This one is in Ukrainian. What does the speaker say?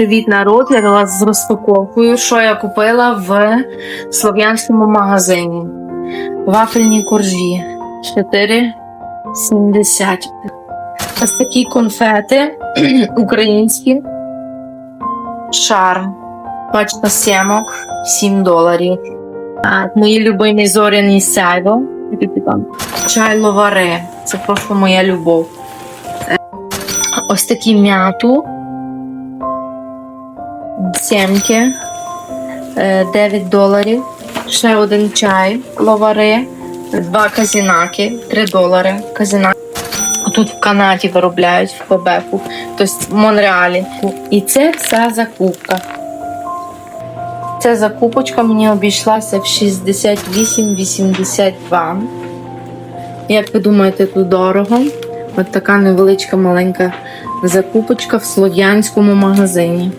Народ! Я вас з розпаковкою, що я купила в слов'янському магазині. Вафельні коржі 4,70. Ось такі конфети українські. Шарм. Пачка сімок 7 доларів. А, мої любимі зоряні сяйво. Чай ловаре. Це просто моя любов. Ось такі м'яту. Сімки. е, 9 доларів. Ще один чай ловари. Два казінаки, 3 долари. Казінаки. Тут в Канаді виробляють в Квебеку, тобто в Монреалі. І це вся закупка. Ця закупочка мені обійшлася в 68,82. Як ви думаєте, тут дорого? От така невеличка маленька закупочка в слов'янському магазині.